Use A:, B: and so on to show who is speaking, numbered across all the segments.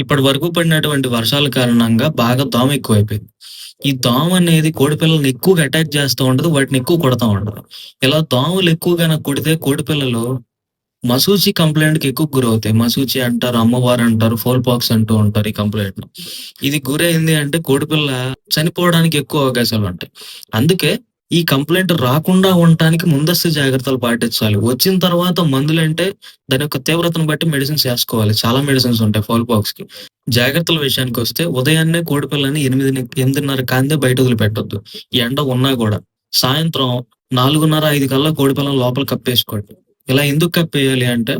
A: ఇప్పటి వరకు పడినటువంటి వర్షాల కారణంగా బాగా దోమ ఎక్కువైపోయింది. ఈ దోమ అనేది కోడిపిల్లల్ని ఎక్కువగా అటాక్ చేస్తూ ఉండదు వాటిని ఎక్కువ కొడతా ఉండదు ఇలా దోమలు ఎక్కువగా కొడితే కుడితే మసూచి కంప్లైంట్కి ఎక్కువ గురవుతాయి. మసూచి అంటారు, అమ్మవారు అంటారు, ఫోల్ పాక్స్ అంటూ ఉంటారు ఈ కంప్లైంట్ ఇది గురైంది అంటే కోడిపిల్ల చనిపోవడానికి ఎక్కువ అవకాశాలు ఉంటాయి అందుకే ఈ కంప్లైంట్ రాకుండా ఉండటానికి ముందస్తు జాగ్రత్తలు పాటించాలి. వచ్చిన తర్వాత మందులంటే దాని యొక్క తీవ్రతను బట్టి మెడిసిన్స్ వేసుకోవాలి చాలా మెడిసిన్స్ ఉంటాయి ఫౌల్ పాక్స్‌కి. జాగ్రత్తల విషయానికి వస్తే ఉదయాన్నే కోడిపిల్లని 8 8:30 కాందే బయట వదిలిపెట్టొద్దు. ఎండ ఉన్నా కూడా సాయంత్రం 4:30, 5 కల్లా కోడిపిల్లని లోపల కప్పేసుకోండి. ఇలా ఎందుకు కప్పేయాలి అంటే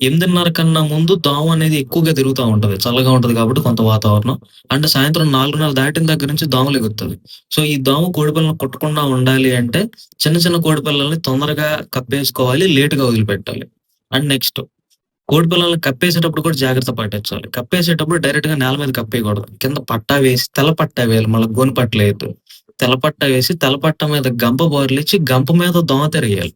A: 8:30 కన్నా ముందు దోమ అనేది ఎక్కువగా తిరుగుతా ఉంటది. చల్లగా ఉంటది కాబట్టి కొంత వాతావరణం. అండ్ సాయంత్రం 4:30 దాటిన దగ్గర నుంచి దోమలు ఎగురుతుంది సో, ఈ దోమ కోడిపిల్లని కొట్టకుండా ఉండాలి అంటే చిన్న చిన్న కోడిపిల్లల్ని తొందరగా కప్పేసుకోవాలి. లేటుగా వదిలిపెట్టాలి. అండ్ నెక్స్ట్ కోడిపిల్లల్ని కప్పేసేటప్పుడు కూడా జాగ్రత్త పాటించాలి. కప్పేసేటప్పుడు డైరెక్ట్గా నేల మీద కప్పేయకూడదు. కింద పట్టా వేసి తెల్ల పట్టా వేయాలి. మళ్ళీ గోనె పట్టలేయొద్దు. తెలపట్ట వేసి తెలపట్ట మీద గంప బోర్లిచ్చి గంప మీద దోమ తెరేయాలి.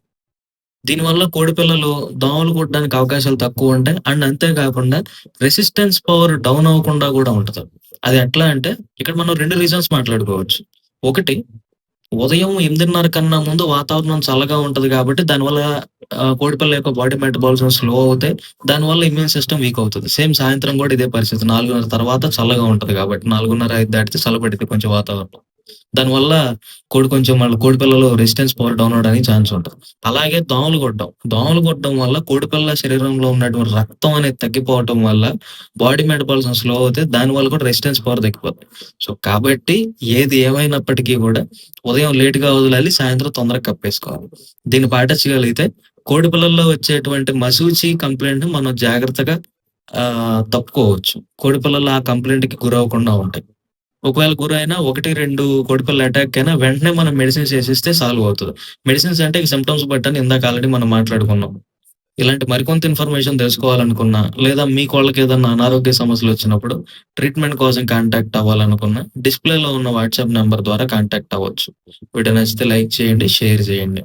A: దీనివల్ల కోడిపిల్లలు దోమలు కుట్టడానికి అవకాశాలు తక్కువ ఉంటాయి అండ్ అంతే కాకుండా రెసిస్టెన్స్ పవర్ డౌన్ అవ్వకుండా కూడా ఉంటది. అది ఎట్లా అంటే ఇక్కడ మనం రెండు రీజన్స్ మాట్లాడుకోవచ్చు. ఒకటి ఉదయం 8:30 కన్నా ముందు వాతావరణం చల్లగా ఉంటది కాబట్టి దానివల్ల ఆహ్, కోడిపిల్ల యొక్క బాడీ మెటబాలిజం స్లో అవుతాయి. దానివల్ల ఇమ్యూన్ సిస్టమ్ వీక్ అవుతుంది సేమ్ సాయంత్రం కూడా ఇదే పరిస్థితి. 4:30 తర్వాత చల్లగా ఉంటుంది కాబట్టి 4:30, 5 దాటితే చల్లబడితే కొంచెం వాతావరణం. దానివల్ల కోడి కొంచెం మళ్ళీ కోడిపిల్లలు రెసిస్టెన్స్ పవర్ డౌన్ అవడానికి ఛాన్స్ ఉంటుంది అలాగే దోమలు కొట్టడం దోమలు కొట్టడం వల్ల కోడిపిల్ల శరీరంలో ఉన్నటువంటి రక్తం అనేది తగ్గిపోవటం వల్ల బాడీ మెటబాలిజం స్లో అవుతాయి. దానివల్ల కూడా రెసిస్టెన్స్ పవర్ తగ్గిపోద్ది. సో, కాబట్టి ఏది ఏమైనప్పటికీ కూడా ఉదయం లేట్‌గా వదలాలి సాయంత్రం తొందరగా కప్పేసుకోవాలి. దీన్ని పాటించగలిగితే కోడిపిల్లల్లో వచ్చేటువంటి మసూచి కంప్లైంట్ మనం జాగ్రత్తగా ఆ తప్పుకోవచ్చు. కోడిపిల్లలు ఆ కంప్లైంట్కి గురవకుండా ఉంటాయి. ఒకవేళ గురైనా 1, 2 కోడిపిల్ల అటాక్ అయినా వెంటనే మనం మెడిసిన్స్ వేసిస్తే సాల్వ్ అవుతుంది మెడిసిన్స్ అంటే సిమ్టమ్స్ బట్టని ఇందాక ఆల్రెడీ మనం మాట్లాడుకున్నాం. ఇలాంటి మరికొంత ఇన్ఫర్మేషన్ తెలుసుకోవాలనుకున్నా, లేదా మీకు వాళ్ళకి ఏదైనా అనారోగ్య సమస్యలు వచ్చినప్పుడు ట్రీట్‌మెంట్ కోసం కాంటాక్ట్ అవ్వాలనుకున్నా డిస్‌ప్లేలో ఉన్న వాట్సాప్ నెంబర్ ద్వారా కాంటాక్ట్ అవ్వచ్చు. వీడియో నచ్చితే లైక్ చేయండి, షేర్ చేయండి.